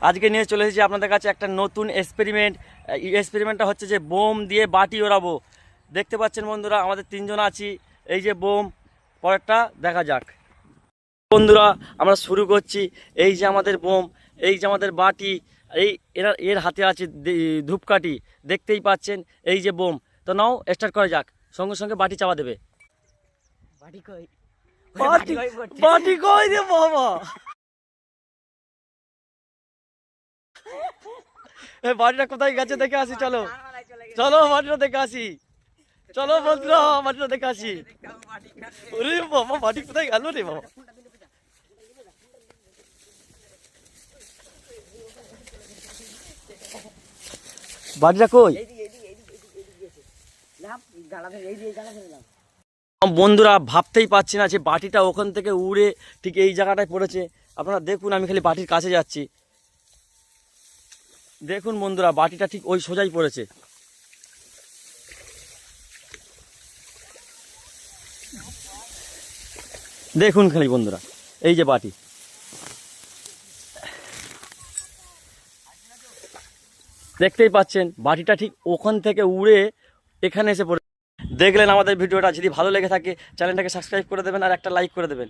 আজকে নিয়ে চলে এসেছি আপনাদের কাছে একটা নতুন এক্সপেরিমেন্ট এক্সপেরিমেন্টটা হচ্ছে যে বোম দিয়ে বাটি ওড়াবো। দেখতে পাচ্ছেন বন্ধুরা আমাদের তিনজন আছি। এই যে বোম পরেরটা দেখা যাক। বন্ধুরা আমরা শুরু করছি। এই যে আমাদের বোম এই যে আমাদের বাটি এই এরা এর হাতে আছে দে- ধূপকাঠি। দেখতেই পাচ্ছেন এই যে বোম। তো নাও স্টার্ট করা যাক। সঙ্গে সঙ্গে বাটি চাপা দেবে। বাটি কই বাটি? বাটি কই রে বাবা? বাড়িটা কোথায়? গেছে দেখে আসি চলো। চলো বাড়িটা দেখে আসি। চলো বন্ধুরা বাড়িটা দেখে আসি। ওরে বাবা বাড়ি কোথায় গেল রে বাবা? বাড়িটা কই? বন্ধুরা ভাবতেই পারছি না যে বাটিটা ওখান থেকে উড়ে ঠিক এই জায়গাটায় পড়েছে। আপনারা দেখুন আমি খালি বাটির কাছে যাচ্ছি। দেখুন বন্ধুরা, বাটিটা ঠিক ওই সোজাই পড়েছে। দেখুন খালি বন্ধুরা, এই যে বাটি। দেখতেই পাচ্ছেন, বাটিটা ঠিক ওখান থেকে উড়ে এখানে এসে পড়ে দেখলেন আমাদের ভিডিওটা, যদি ভালো লেগে থাকে, চ্যানেলটাকে সাবস্ক্রাইব করে দেবেন আর একটা লাইক করে দেবেন।